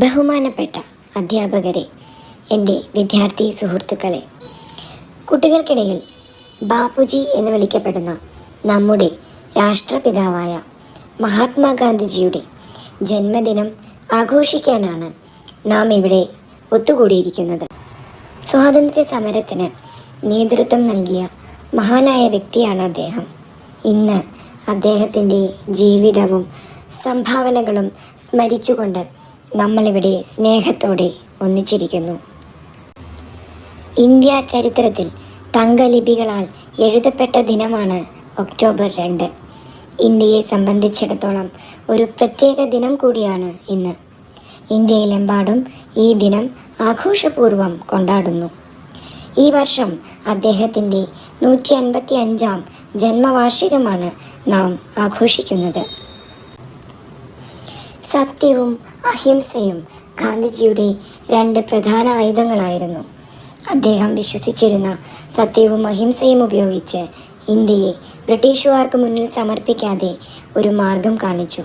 ബഹുമാനപ്പെട്ട അധ്യാപകരെ എന്റെ വിദ്യാർത്ഥി സുഹൃത്തുക്കളെ കുട്ടികൾക്കിടയിൽ ബാപ്പുജി എന്ന് വിളിക്കപ്പെടുന്ന നമ്മുടെ രാഷ്ട്രപിതാവായ മഹാത്മാഗാന്ധിജിയുടെ ജന്മദിനം ആഘോഷിക്കാനാണ് നാം ഇവിടെ ഒത്തുകൂടിയിരിക്കുന്നത്. സ്വാതന്ത്ര്യ സമരത്തിന് നേതൃത്വം നൽകിയ മഹാനായ വ്യക്തിയാണ് അദ്ദേഹം. ഇന്ന് അദ്ദേഹത്തിന്റെ ജീവിതവും സംഭാവനകളും സ്മരിച്ചുകൊണ്ട് നമ്മളിവിടെ സ്നേഹത്തോടെ ഒന്നിച്ചിരിക്കുന്നു. ഇന്ത്യ ചരിത്രത്തിൽ തങ്കലിപികളാൽ എഴുതപ്പെട്ട ദിനമാണ് ഒക്ടോബർ രണ്ട്. ഇന്ത്യയെ സംബന്ധിച്ചിടത്തോളം ഒരു പ്രത്യേക ദിനം കൂടിയാണ് ഇന്ന്. ഇന്ത്യയിലെമ്പാടും ഈ ദിനം ആഘോഷപൂർവം കൊണ്ടാടുന്നു. ഈ വർഷം അദ്ദേഹത്തിന്റെ നൂറ്റി അൻപത്തി അഞ്ചാം ജന്മവാർഷികമാണ് നാം ആഘോഷിക്കുന്നത്. സത്യവും അഹിംസയും ഗാന്ധിജിയുടെ രണ്ട് പ്രധാന ആയുധങ്ങളായിരുന്നു. അദ്ദേഹം വിശ്വസിച്ചിരുന്ന സത്യവും അഹിംസയും ഉപയോഗിച്ച് ഇന്ത്യയെ ബ്രിട്ടീഷുകാർക്ക് മുന്നിൽ സമർപ്പിക്കാതെ ഒരു മാർഗം കാണിച്ചു.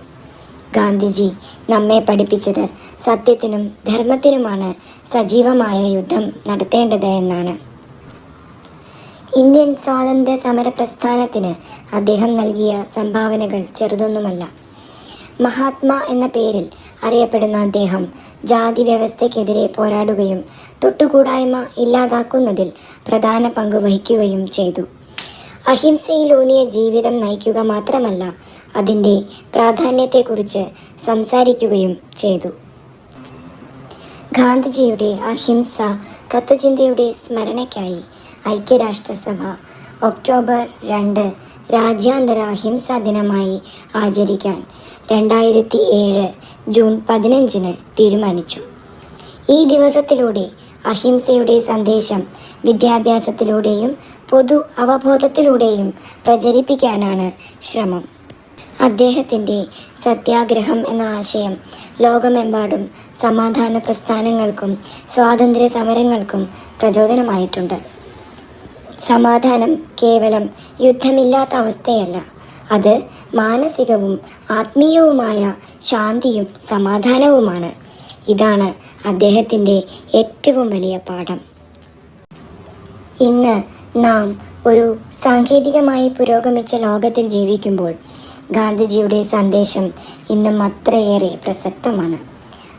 ഗാന്ധിജി നമ്മെ പഠിപ്പിച്ചത് സത്യത്തിനും ധർമ്മത്തിനുമാണ് സജീവമായ യുദ്ധം നടത്തേണ്ടത് എന്നാണ്. ഇന്ത്യൻ സ്വാതന്ത്ര്യ സമര പ്രസ്ഥാനത്തിന് അദ്ദേഹം നൽകിയ സംഭാവനകൾ ചെറുതൊന്നുമല്ല. മഹാത്മാ എന്ന പേരിൽ അറിയപ്പെടുന്ന അദ്ദേഹം ജാതി വ്യവസ്ഥയ്ക്കെതിരെ പോരാടുകയും തൊട്ടുകൂടായ്മ ഇല്ലാതാക്കുന്നതിൽ പ്രധാന പങ്ക് വഹിക്കുകയും ചെയ്തു. അഹിംസയിലൂന്നിയ ജീവിതം നയിക്കുക മാത്രമല്ല അതിന്റെ പ്രാധാന്യത്തെക്കുറിച്ച് സംസാരിക്കുകയും ചെയ്തു. ഗാന്ധിജിയുടെ അഹിംസ തത്വചിന്തയുടെ സ്മരണയ്ക്കായി ഐക്യരാഷ്ട്രസഭ ഒക്ടോബർ രണ്ട് രാജ്യാന്തര അഹിംസാ ദിനമായി ആചരിക്കാൻ രണ്ടായിരത്തി ഏഴ് ജൂൺ പതിനഞ്ചിന് തീരുമാനിച്ചു. ഈ ദിവസത്തിലൂടെ അഹിംസയുടെ സന്ദേശം വിദ്യാഭ്യാസത്തിലൂടെയും പൊതു അവബോധത്തിലൂടെയും പ്രചരിപ്പിക്കാനാണ് ശ്രമം. അദ്ദേഹത്തിന്റെ സത്യാഗ്രഹം എന്ന ആശയം ലോകമെമ്പാടും സമാധാന പ്രസ്ഥാനങ്ങൾക്കും സ്വാതന്ത്ര്യ സമരങ്ങൾക്കും പ്രചോദനമായിട്ടുണ്ട്. സമാധാനം കേവലം യുദ്ധമില്ലാത്ത അവസ്ഥയല്ല അത് മാനസികവും ആത്മീയവുമായ ശാന്തിയും സമാധാനവുമാണ്. ഇതാണ് അദ്ദേഹത്തിന്റെ ഏറ്റവും വലിയ പാഠം. ഇന്ന് നാം ഒരു സാങ്കേതികമായി പുരോഗമിച്ച ലോകത്തിൽ ജീവിക്കുമ്പോൾ ഗാന്ധിജിയുടെ സന്ദേശം ഇന്നും അത്രയേറെ പ്രസക്തമാണ്.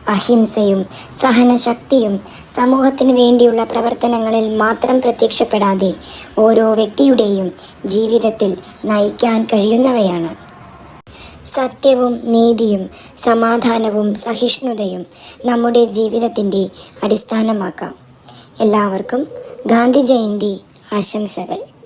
അഹിംസയും സഹനശക്തിയും സമൂഹത്തിന് വേണ്ടിയുള്ള പ്രവർത്തനങ്ങളിൽ മാത്രം പ്രത്യക്ഷപ്പെടാതെ ഓരോ വ്യക്തിയുടെയും ജീവിതത്തിൽ നയിക്കാൻ കഴിയുന്നവയാണ്. സത്യവും നീതിയും സമാധാനവും സഹിഷ്ണുതയും നമ്മുടെ ജീവിതത്തിന്റെ അടിസ്ഥാനമാക്കാം. എല്ലാവർക്കും ഗാന്ധി ജയന്തി ആശംസകൾ.